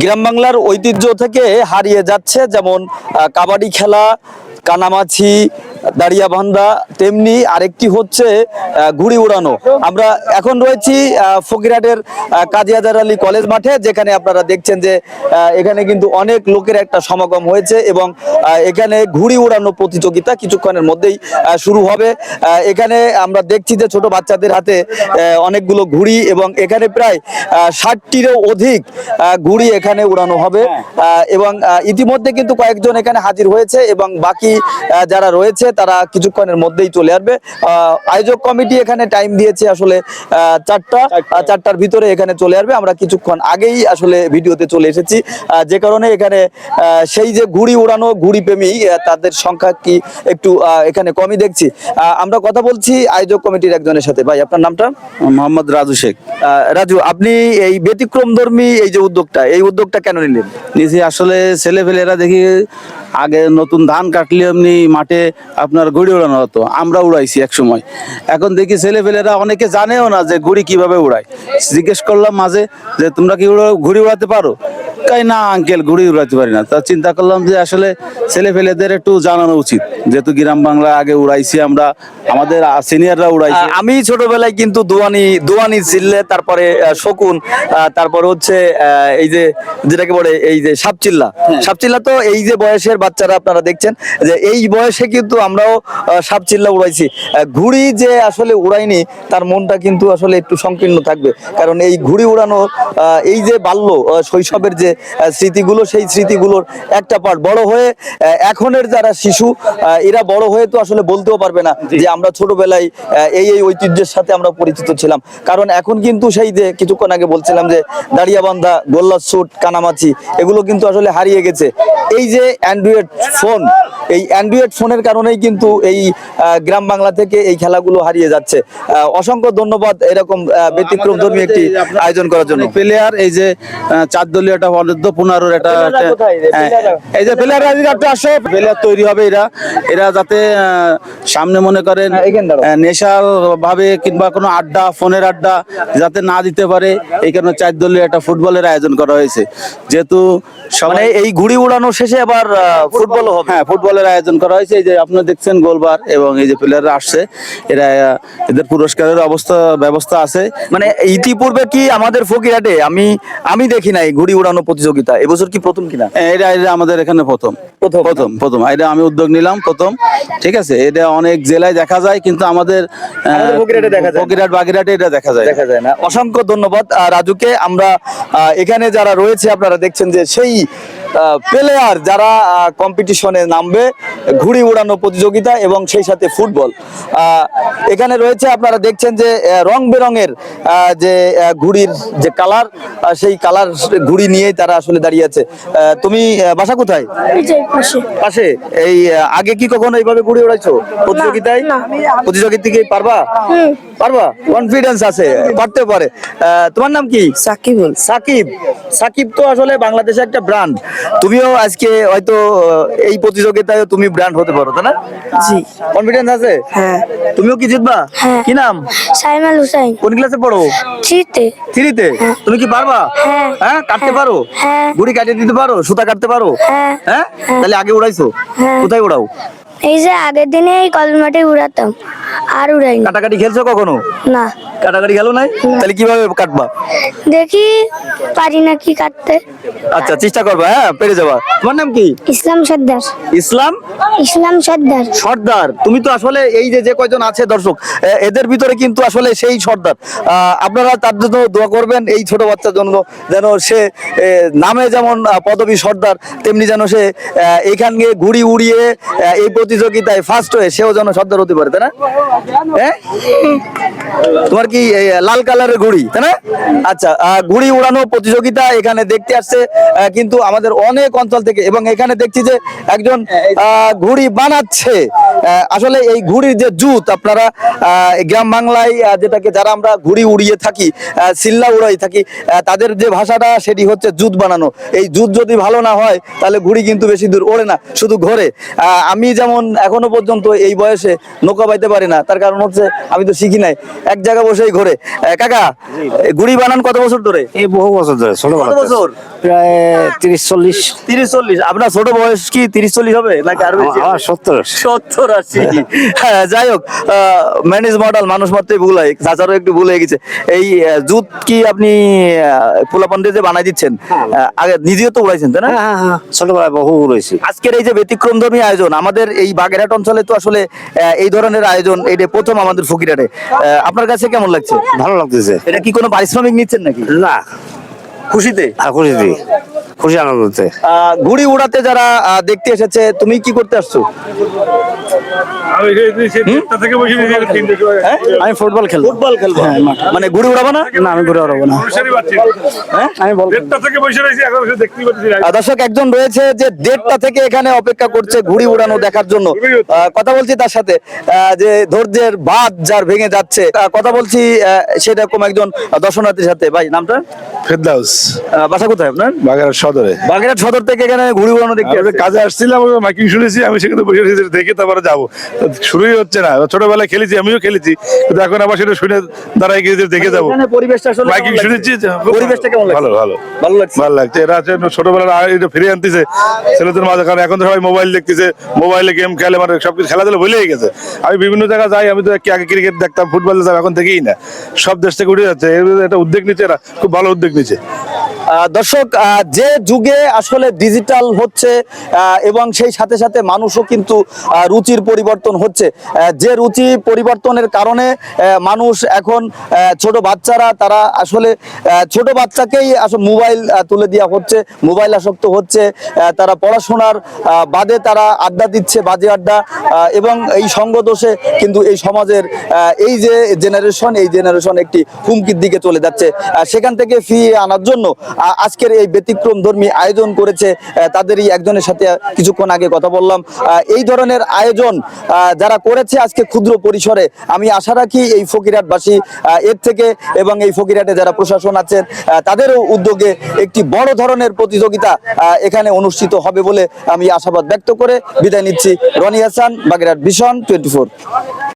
গ্রাম বাংলার ঐতিহ্য থেকে হারিয়ে যাচ্ছে যেমন কাবাডি খেলা কানামাছি দাঁড়িয়া বান্ধা তেমনি আরেকটি হচ্ছে ঘুড়ি উড়ানো আমরা এখন রয়েছি ফকিরহাটের আহ, কাজী হাজার আলী কলেজ মাঠে যেখানে আপনারা দেখছেন যে এখানে কিন্তু অনেক লোকের একটা সমাগম হয়েছে এবং এখানে ঘুড়ি উড়ানো প্রতিযোগিতা কিছুক্ষণের মধ্যেই শুরু হবে। এখানে আমরা দেখছি যে ছোট বাচ্চাদের হাতে অনেকগুলো ঘুড়ি এবং এখানে প্রায় ষাটটিরও অধিক ঘুড়ি এখানে উড়ানো হবে। এবং ইতিমধ্যে কিন্তু কয়েকজন এখানে হাজির হয়েছে এবং বাকি যারা রয়েছে তারা কিছুক্ষণের মধ্যেই চলে আসবে। আয়োজক কমিটি এখানে টাইম দিয়েছে আসলে চারটা। চারটার ভিতরে এখানে চলে আসবে। আমরা কিছুক্ষণ আগেই আসলে ভিডিওতে চলে এসেছি। যে কারণে এখানে সেই যে ঘুড়ি উড়ানো ঘুড়ি প্রেমী তাদের সংখ্যা কি একটু এখানে কমই দেখছি। আমরা কথা বলছি আয়োজক কমিটির একজনের সাথে। ভাই আপনার নামটা? মোহাম্মদ রাজু শেখ। আহ, রাজু আপনি এই ব্যতিক্রম ধর্মী এই যে উদ্যোগটা এই উদ্যোগটা কেন নিলেন? নিচে আসলে ছেলে ফেলেরা দেখি আগে নতুন ধান কাটলে এমনি মাঠে আপনার ঘুড়ি উড়ানো হতো, আমরা উড়াইছি এক সময়। এখন দেখি ছেলে ফেলেরা অনেকে জানেও না যে ঘুড়ি কীভাবে উড়ায়। জিজ্ঞেস করলাম মাঝে যে, তোমরা কি ঘুড়ি উড়াতে পারো? কাই না আঙ্কেল ঘুড়ি উড়াতে পারি না। তা চিন্তা করলাম যে আসলে ছেলে ফেলেদের একটু জানানো উচিত। যেহেতু গ্রাম বাংলা আগে উড়াইছি আমরা আমাদের সিনিয়ররা উড়াইছে। আমি ছোটবেলায় কিন্তু দোয়ানি দোয়ানি চিল্লে তারপরে শকুন তারপর হচ্ছে এই যে যেটাকে বলে এই যে সাপচিল্লা। সাপচিল্লা তো এই যে বয়সের বাচ্চারা আপনারা দেখছেন যে এই বয়সে কিন্তু আমরাও সাপচিল্লা উড়াইছি। ঘুড়ি যে আসলে উড়াইনি তার মনটা কিন্তু আসলে একটু সংকীর্ণ থাকবে। কারণ এই ঘুড়ি উড়ানো আহ, এই যে বাল্য শৈশবের যে স্মৃতিগুলো সেই স্মৃতিগুলোর একটা পার্ট বড় হয়ে এখনের যারা শিশু এরা বড় হয়ে তো আসলে বলতেও পারবে না যে আমরা ছোটবেলায় এই এই ঐতিহ্যের সাথে আমরা পরিচিত ছিলাম। কারণ এখন কিন্তু সেই যে কিছুক্ষণ আগে বলছিলাম যে দাঁড়িয়াবান্ধা গোল্লা স্যুট কানামাছি এগুলো কিন্তু আসলে হারিয়ে গেছে। এই যে অ্যান্ড্রয়েড ফোন এই অ্যান্ড্রয়েড ফোনের কারণেই কিন্তু এই গ্রাম বাংলা থেকে এই খেলাগুলো হারিয়ে যাচ্ছে। আহ, অসংখ্য ধন্যবাদ এরকম ব্যতিক্রম ধর্মী একটি আয়োজন করার জন্য। প্লেয়ার এই যে চার দলীয় একটা অনূর্ধ্ব পনেরোর কোথায়? এই হ্যাঁ, যে প্লেয়ার একটা আসে প্লেয়ার তৈরি হবে এরা। এরা যাতে আহ, সামনে মনে করেন হ্যাঁ, নেশার ভাবে কিংবা কোনো আড্ডা ফোনের আড্ডা যাতে না দিতে পারে এই কারণে চার দলীয় একটা ফুটবলের আয়োজন করা হয়েছে। যেহেতু মানে সবাই এই ঘুড়ি উড়ানো শেষে আবার ফুটবল হবে। হ্যাঁ ফুটবলের আয়োজন করা হয়েছে। এই যে আপনারা দেখছেন গোলবার এবং এই যে প্লেয়াররা আসছে এরা এদের পুরস্কারের অবস্থা ব্যবস্থা আছে। মানে ইতিপূর্বে কি আমাদের ফকিরহাটে? আমি আমি দেখি নাই ঘুড়ি উড়ানো প্রতিযোগিতা এবছর কি প্রথম কিনা? এটা এটা আমাদের এখানে প্রথম। প্রথম। প্রথম প্রথম। এটা আমি উদ্যোগ নিলাম প্রথম। ঠিক আছে? এটা অনেক জেলায় দেখা যায় কিন্তু আমাদের বগিরাট বাগেরহাটে এটা দেখা যায়। দেখা যায় না। অসংখ্য ধন্যবাদ। রাজুকে আমরা এখানে যারা রয়েছে আপনারা দেখছেন যে সেই প্লেয়ার যারা কম্পিটিশনে নামবে ঘুড়ি উড়ানো প্রতিযোগিতা এবং সেই সাথে ফুটবল আহ, এখানে রয়েছে আপনারা দেখছেন যে রং বেরঙের যে ঘুড়ির যে কালার সেই কালার ঘুড়ি নিয়েই তারা আসলে দাঁড়িয়ে আছে। তুমি বাসা কোথায়? পাশে। পাশে? এই আগে কি কখনো এইভাবে ঘুড়ি উড়াইছো? প্রতিযোগিতায়? প্রতিযোগিতা কি পারবা? পারবা? কনফিডেন্স আছে পারতে পারে। তোমার নাম কি? সাকিব সাকিব। সাকিব তো আসলে বাংলাদেশে একটা ব্র্যান্ড তুমিও আজকে হয়তো এই প্রতিযোগিতায় তুমি ব্র্যান্ড হতে পারো তাই না? জি। কনফিডেন্স আছে? হ্যাঁ। তুমিও কি জিতবা? হ্যাঁ। কি নাম? সাইমাল হুসাইন। কোন ক্লাসে পড়ো? থ্রিতে। থ্রিতে? তুমি কি পারবা? হ্যাঁ। হ্যাঁ কাটতে হ্যাঁ। পারো? হ্যাঁ। গুড়ি কাটিয়ে দিতে পারো? সুতা কাটতে পারো? হ্যাঁ। হ্যাঁ? হ্যাঁ। তাহলে আগে উড়াইছো? হ্যাঁ। কোথায় উড়াও? এই যে আগের দিনে এই কলেজ মাঠে উড়াতাম আর উড়াইনি। কাটাকাটি খেলছো কখনো? না। কাটাকাটি খেলো নাই? তাহলে কীভাবে কাটবা? দেখি পারি না কি কাটতে। আচ্ছা চেষ্টা করবা হ্যাঁ পেরে যাবা। তোমার নাম কি? ইসলাম সর্দার। ইসলাম? ইসলাম সর্দার। সর্দার। তুমি তো আসলে এই যে যে কয়জন আছে দর্শক এদের ভিতরে কিন্তু আসলে সেই সর্দার। আপনারা তার জন্য দোয়া করবেন এই ছোট বাচ্চার জন্য যেন সে নামে যেমন পদবী সর্দার তেমনি যেন সে আহ, এইখানে ঘুড়ি উড়িয়ে এই প্রতিযোগিতায় ফার্স্ট হয়ে সেও যেন সর্দার হতে পারে তাই না? হ্যাঁ? তোমার কি লাল কালারের ঘুড়ি তাই না? আচ্ছা ঘুড়ি উড়ানো প্রতিযোগিতা এখানে দেখতে আসছে কিন্তু আমাদের অনেক অঞ্চল থেকে এবং এখানে দেখছি যে একজন ঘুড়ি বানাচ্ছে। আসলে এই ঘুড়ির যে জুত আপনারা গ্রাম বাংলায় যেটাকে যারা আমরা ঘুড়ি উড়িয়ে থাকি সিল্লা উড়াই থাকি তাদের যে ভাষাটা সেটি হচ্ছে জুত বানানো। এই জুত যদি ভালো না হয় তাহলে ঘুড়ি কিন্তু বেশি দূর ওড়ে না শুধু ঘোরে। আমি যেমন এখনও পর্যন্ত এই বয়সে নৌকা পাইতে পারি না তার কারণ হচ্ছে আমি তো শিখি নাই। এক জায়গায় বসেই ঘোরে। কাকা ঘুড়ি বানান কত বছর ধরে? এই বহু বছর ধরে কত বছর। প্রায় তিরিশ চল্লিশ। তিরিশ চল্লিশ। আপনার ছোট বয়স কি তিরিশ চল্লিশ হবে নাকি আরও সত্তর। সত্তর। আশি হ্যাঁ যাই হোক ম্যানেজ মডেল মানুষ মাত্রই ভুল হয় চাচারও একটু ভুল হয়ে গেছে। এই জুত কি আপনি পোলাপান দিয়ে যে বানাই দিচ্ছেন? আগে নিজেও তো উড়াইছেন তাই না? হ্যাঁ হ্যাঁ ছোটবেলায় বহু রয়েছি আজকের এই যে ব্যতিক্রমধর্মী আয়োজন আমাদের এই বাগেরহাট অঞ্চলে তো আসলে এই ধরনের আয়োজন এটা প্রথম আমাদের ফকিরাটে আপনার কাছে কেমন লাগছে? ভালো লাগতেছে। এটা কি কোনো পারিশ্রমিক নিচ্ছেন নাকি? না খুশিতে। আর খুশি আনন্দতে। ঘুড়ি উড়াতে যারা দেখতে এসেছে তুমি কি করতে আসছো? আমি। হ্যাঁ? আমি ফুটবল খেলব। ফুটবল খেলব? মানে ঘুড়ি উড়াবো না? না আমি ঘুরে বেড়াবো না। হ্যাঁ? আমি থেকে বসে রয়েছি এখন সে পাচ্ছি দর্শক একজন রয়েছে যে দেড়টা থেকে এখানে অপেক্ষা করছে ঘুড়ি উড়ানো দেখার জন্য। আহ, কথা বলছি তার সাথে আহ, যে ধৈর্যের বাদ যার ভেঙে যাচ্ছে। আহ, কথা বলছি আহ, সেরকম একজন দর্শনার্থীর সাথে। ভাই নামটা? ফেরদাউস। আহ, বাসা কোথায় আপনার? বাগেরহাট সদরে। বাগেরহাট সদর থেকে এখানে ঘুড়ি উড়ানো দেখতে কাজে আসছিলাম মাইকিং শুনেছি আমি সেখানে বসে দেখে তারপরে যাব। শুরুই হচ্ছে না ছোটবেলায় খেলেছি আমিও খেলেছি কিন্তু এখন আবার সেটা শুনে দাঁড়াই গিয়ে দেখে যাব। পরিবেশটা আসলে মাইকিং শুনেছি পরিবেশটা কেমন ভালো ভালো। ভালো লাগছে? ভালো লাগছে। এরা আছে ছোটবেলার এটা ফিরে আনতেছে ছেলেদের মাঝে কারণ এখন তো সবাই মোবাইল দেখতেছে মোবাইলে গেম খেলে মানে সবকিছু খেলাধুলা ভুলেই গেছে। আমি বিভিন্ন জায়গায় যাই আমি তো কি আগে ক্রিকেট দেখতাম ফুটবল দেখতাম এখন থেকেই না। সব দেশ থেকে উঠে যাচ্ছে। একটা উদ্যোগ নিচ্ছে এরা খুব ভালো উদ্যোগ নিচ্ছে। দর্শক যে যুগে আসলে ডিজিটাল হচ্ছে এবং সেই সাথে সাথে মানুষও কিন্তু রুচির পরিবর্তন হচ্ছে। যে রুচি পরিবর্তনের কারণে মানুষ এখন ছোট বাচ্চারা, তারা আসলে ছোট বাচ্চাকেই আসলে মোবাইল তুলে দেওয়া হচ্ছে, মোবাইল আসক্ত হচ্ছে তারা পড়াশোনার বাদে তারা আড্ডা দিচ্ছে, বাজে আড্ডা এবং এই সঙ্গ দোষে কিন্তু এই সমাজের এই যে জেনারেশন এই জেনারেশন একটি হুমকির দিকে চলে যাচ্ছে। সেখান থেকে ফিরিয়ে আনার জন্য আজকের এই ব্যতিক্রম ধর্মী আয়োজন করেছে তাদেরই একজনের সাথে কিছুক্ষণ আগে কথা বললাম। এই ধরনের আয়োজন যারা করেছে আজকে ক্ষুদ্র পরিসরে, আমি আশা রাখি এই ফকিরহাটবাসী এর থেকে এবং এই ফকিরহাটে যারা প্রশাসন আছেন তাদেরও উদ্যোগে একটি বড় ধরনের প্রতিযোগিতা এখানে অনুষ্ঠিত হবে বলে আমি আশাবাদ ব্যক্ত করে বিদায় নিচ্ছি। Rony Hasan, Bagerhat vision twenty